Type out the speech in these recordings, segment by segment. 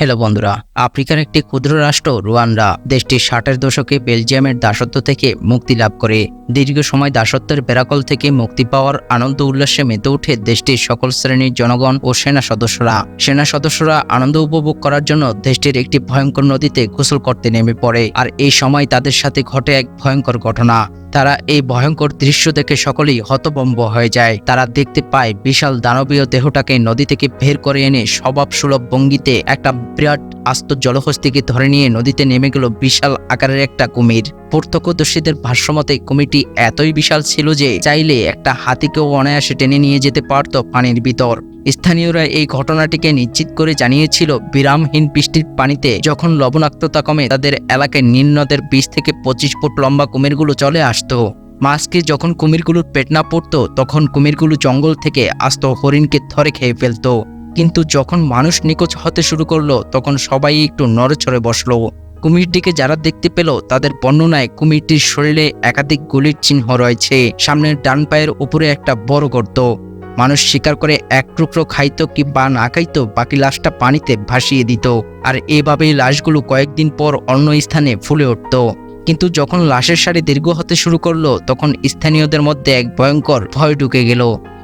Hello বন্ধুরা, আফ্রিকার একটি ক্ষুদ্র রাষ্ট্র রুয়ান্ডা দেশটি ষাটের দশকে বেলজিয়ামের দাসত্ব থেকে মুক্তি লাভ করে। দীর্ঘ সময় দাসত্বের বেরাকল থেকে মুক্তি পাওয়ার আনন্দ উল্লাসে মেতে ওঠে দেশটির সকল শ্রেণির জনগণ ও সেনা সদস্যরা। সেনা সদস্যরা আনন্দ উপভোগ করার জন্য দেশটির একটি ভয়ঙ্কর নদীতে গোসল করতে নেমে পড়ে, আর এই সময় তাদের সাথে ঘটে এক ভয়ঙ্কর ঘটনা। তারা এই ভয়ঙ্কর দৃশ্য দেখে সকলেই হতবম্ব হয়ে যায়। তারা দেখতে পায় বিশাল দানবীয় দেহটাকে নদী থেকে বের করে এনে স্বভাব সুলভ ভঙ্গিতে একটা বিরাট আস্ত জলহস্তিকে ধরে নিয়ে নদীতে নেমে গেল বিশাল আকারের একটা কুমির। প্রত্যক্ষদর্শীদের ভাষ্যমতে কুমিরটি এতই বিশাল ছিল যে চাইলে একটা হাতিকেও অনায়াসে টেনে নিয়ে যেতে পারত পানির ভিতর। স্থানীয়রা এই ঘটনাটিকে নিশ্চিত করে জানিয়েছিল, বিরামহীন বৃষ্টির পানিতে যখন লবণাক্ততা কমে, তাদের এলাকায় নীল নদের বিশ থেকে পঁচিশ ফুট লম্বা কুমিরগুলো চলে আসতো। মাছকে যখন কুমিরগুলোর পেট না পড়তো, তখন কুমিরগুলো জঙ্গল থেকে আস্ত হরিণকে ধরে খেয়ে ফেলতো। কিন্তু যখন মানুষ নিখোঁজ হতে শুরু করল, তখন সবাই একটু নড়েচড়ে বসল। কুমিরটিকে যারা দেখতে পেল, তাদের বর্ণনায় কুমিরটির শরীরে একাধিক গুলির চিহ্ন রয়েছে। সামনের ডান পায়ের উপরে একটা বড় গর্ত। মানুষ শিকার করে এক টুকরো খাইতো কিংবা না খাইত, বাকি লাশটা পানিতে ভাসিয়ে দিত। আর এভাবেই লাশগুলো কয়েকদিন পর অন্য স্থানে ফুলে উঠত। কিন্তু যখন লাশের সারি দীর্ঘ হতে শুরু করল, তখন স্থানীয়দের মধ্যে এক ভয়ঙ্কর ভয় ঢুকে গেল।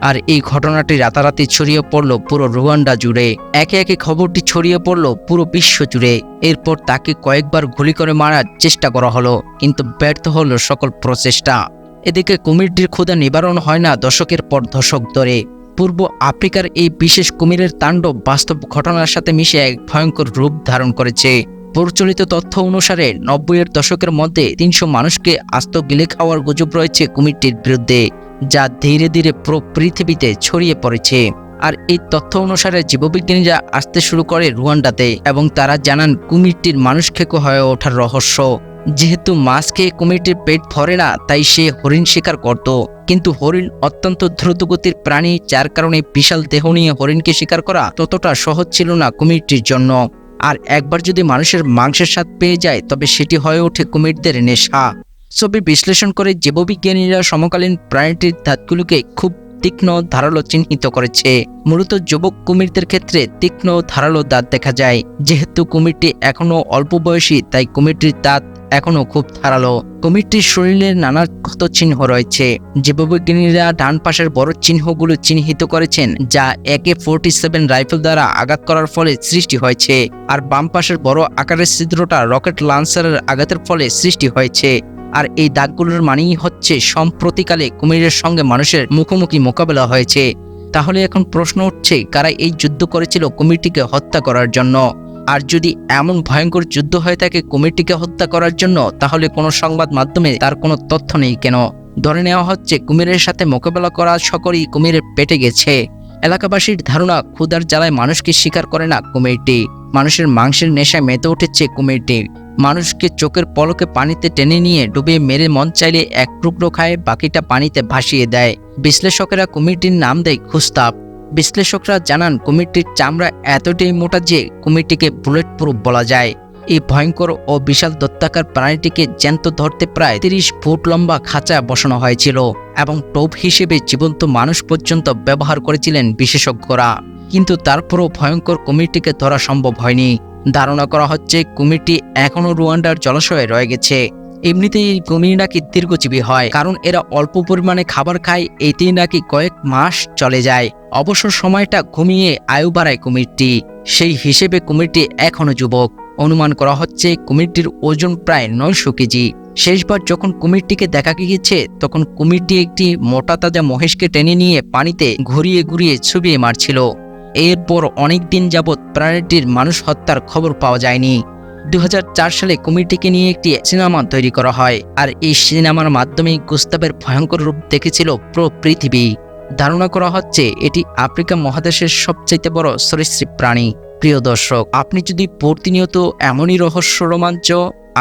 আর এই ঘটনাটি রাতারাতি ছড়িয়ে পড়ল পুরো রুয়ান্ডা জুড়ে। একে একে খবরটি ছড়িয়ে পড়ল পুরো বিশ্ব জুড়ে। এরপর তাকে কয়েকবার গুলি করে মারার চেষ্টা করা হলো, কিন্তু ব্যর্থ হলো সকল প্রচেষ্টা। এদিকে কুমিরটির ক্ষুদা নিবারণ হয় না দশকের পর দশক ধরে। পূর্ব আফ্রিকার এই বিশেষ কুমিরের তাণ্ডব বাস্তব ঘটনার সাথে মিশে এক ভয়ঙ্কর রূপ ধারণ করেছে। প্রচলিত তথ্য অনুসারে নব্বইয়ের দশকের মধ্যে তিনশো মানুষকে আস্ত গিলে খাওয়ার গুজব রয়েছে কুমিরটির বিরুদ্ধে, যা ধীরে ধীরে পুরো পৃথিবীতে ছড়িয়ে পড়েছে। আর এই তথ্য অনুসারে জীববিজ্ঞানীরা আসতে শুরু করে রুয়ান্ডাতে এবং তারা জানান কুমিরটির মানুষ খেকো হয়ে ওঠার রহস্য। যেহেতু মাছ খেয়ে কুমিরটির পেট ভরে না, তাই সে হরিণ শিকার করত। কিন্তু হরিণ অত্যন্ত দ্রুতগতির প্রাণী, যার কারণে বিশাল দেহ নিয়ে হরিণকে শিকার করা ততটা সহজ ছিল না কুমিরটির জন্য। আর একবার যদি মানুষের মাংসের স্বাদ পেয়ে যায়, তবে সেটি হয়ে ওঠে কুমিরদের নেশা। ছবি বিশ্লেষণ করে জীববিজ্ঞানীরা সমকালীন প্রাণীটির দাঁতগুলোকে খুব তীক্ষ্ণ, ধারালো চিহ্নিত করেছে। মূলত যুবক কুমিরদের ক্ষেত্রে তীক্ষ্ণ, ধারালো দাঁত দেখা যায়। যেহেতু কুমিরটি এখনও অল্প বয়সী, তাই কুমিরটির দাঁত এখনও খুব ধারালো। কুমিরটির শরীরে নানা ক্ষত চিহ্ন রয়েছে। জীববিজ্ঞানীরা ডান পাশের বড় চিহ্নগুলো চিহ্নিত করেছেন, যা একে ফোরটি সেভেন রাইফেল দ্বারা আঘাত করার ফলে সৃষ্টি হয়েছে, আর বাম পাশের বড় আকারের ছিদ্রটা রকেট লান্সারের আঘাতের ফলে সৃষ্টি হয়েছে। আর এই দাগগুলোর মানেই হচ্ছে সম্প্রতিকালে কুমিরের সঙ্গে মানুষের মুখোমুখি মোকাবেলা হয়েছে। তাহলে এখন প্রশ্ন উঠছে, কারা এই যুদ্ধ করেছিল কুমিরটিকে হত্যা করার জন্য? আর যদি এমন ভয়ঙ্কর যুদ্ধ হয়ে থাকে কুমিরটিকে হত্যা করার জন্য, তাহলে কোনো সংবাদ মাধ্যমে তার কোনো তথ্য নেই কেন? ধরে নেওয়া হচ্ছে, কুমিরের সাথে মোকাবেলা করা সকলেই কুমিরের পেটে গেছে। এলাকাবাসীর ধারণা ক্ষুদার জ্বালায় মানুষকে শিকার করে না কুমিরটি। মানুষের মাংসের নেশায় মেতে উঠেছে কুমিরটি। মানুষকে চোখের পলকে পানিতে টেনে নিয়ে ডুবে মেরে মন চাইলে এক টুকরো খায়, বাকিটা পানিতে ভাসিয়ে দেয়। বিশ্লেষকেরা কুমিরটির নাম দেয় খুস্তাব। বিশ্লেষকরা জানান কুমিরটির চামড়া এতটাই মোটা যে কুমিরটিকে বুলেট প্রুফ বলা যায়। এই ভয়ঙ্কর ও বিশাল দত্তাকার প্রাণীটিকে জ্যান্ত ধরতে প্রায় তিরিশ ফুট লম্বা খাঁচা বসানো হয়েছিল এবং টোপ হিসেবে জীবন্ত মানুষ পর্যন্ত ব্যবহার করেছিলেন বিশেষজ্ঞরা। কিন্তু তারপরও ভয়ঙ্কর কুমিরটিকে ধরা সম্ভব হয়নি। ধারণা করা হচ্ছে কুমিরটি এখনও রুয়ান্ডার জলাশয়ে রয়ে গেছে। এমনিতেই কুমির নাকি দীর্ঘজীবী হয়, কারণ এরা অল্প পরিমাণে খাবার খায়, এতেই নাকি কয়েক মাস চলে যায়। অবসর সময়টা ঘুমিয়ে আয়ু বাড়ায় কুমিরটি। সেই হিসেবে কুমিরটি এখনও যুবক। অনুমান করা হচ্ছে কুমিরটির ওজন প্রায় নয়শো কেজি। শেষবার যখন কুমিরটিকে দেখা গিয়েছে, তখন কুমিরটি একটি মোটা তাজা মহেশকে টেনে নিয়ে পানিতে ঘুরিয়ে ঘুরিয়ে ছুবিয়ে মারছিল। এরপর অনেক দিন যাবৎ প্রাণীটির মানুষ হত্যার খবর পাওয়া যায়নি। দু হাজার চার সালে কুমিরটিকে নিয়ে একটি সিনেমা তৈরি করা হয়, আর এই সিনেমার মাধ্যমে গুস্তাবের ভয়ঙ্কর রূপ দেখেছিল পুরো পৃথিবী। ধারণা করা হচ্ছে, এটি আফ্রিকা মহাদেশের সবচাইতে বড় সরীসৃপ প্রাণী। প্রিয় দর্শক, আপনি যদি প্রতিনিয়ত এমনই রহস্য রোমাঞ্চ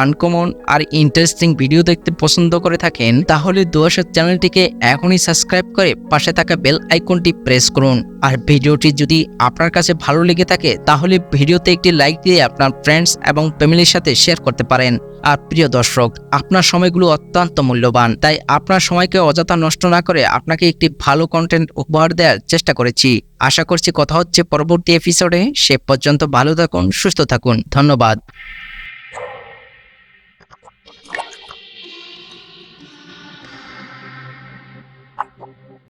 আনকমন আর ইন্টারেস্টিং ভিডিও দেখতে পছন্দ করে থাকেন, তাহলে দুয়াশার চ্যানেলটিকে এখনই সাবস্ক্রাইব করে পাশে থাকা বেল আইকনটি প্রেস করুন। আর ভিডিওটি যদি আপনার কাছে ভালো লেগে থাকে, তাহলে ভিডিওতে একটি লাইক দিয়ে আপনার ফ্রেন্ডস এবং ফ্যামিলির সাথে শেয়ার করতে পারেন। আর প্রিয় দর্শক, আপনার সময়গুলো অত্যন্ত মূল্যবান, তাই আপনার সময়কে অযথা নষ্ট না করে আপনাকে একটি ভালো কন্টেন্ট উপহার দেওয়ার চেষ্টা করেছি। আশা করছি কথা হচ্ছে পরবর্তী এপিসোডে সে পর্যন্ত ভালো থাকুন, সুস্থ থাকুন। ধন্যবাদ।